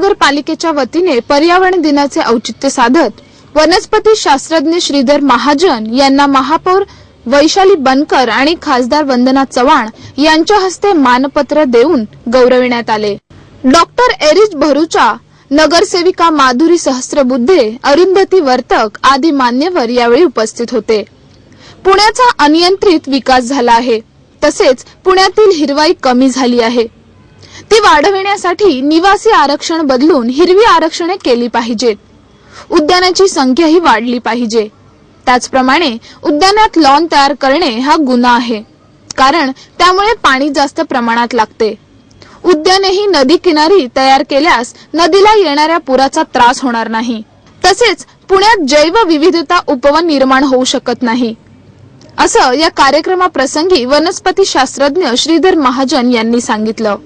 महानगरपालिकेच्या वतीने पर्यावरण दिनाचे औचित्य साधत वनस्पती शास्त्रज्ञ श्रीधर महाजन यांना महापौर वैशाली बनकर आणि खासदार वंदना चव्हाण यांच्या हस्ते मानपत्र देऊन गौरविण्यात आले. डॉक्टर एरिज भरुचा नगरसेविका माधुरी सहस्त्रबुद्धे अरुंधती वर्तक आदी मान्यवर यावेळी उपस्थित होते. पुण्याचा अनियंत्रित विकास झाला आहे. तसेच पुण्यातील हिरवाई कमी झाली आहे. ती वाढविण्यासाठी निवासी आरक्षण बदलून हिरवी आरक्षणे केली पाहिजेत. उद्यानाची संख्याही वाढली पाहिजे. त्याचप्रमाणे उद्यानात लॉन तयार करणे हा गुन्हा आहे. कारण त्यामुळे पाणी जास्त प्रमाणात लागते. उद्यानेही नदी किनारी तयार केल्यास नदीला येणाऱ्या पुराचा त्रास होणार नाही. तसेच पुण्यात जैव विविधता उपवन निर्माण होऊ शकत नाही. असं या कार्यक्रमाप्रसंगी वनस्पती शास्त्रज्ञ श्रीधर महाजन यांनी सांगितलं.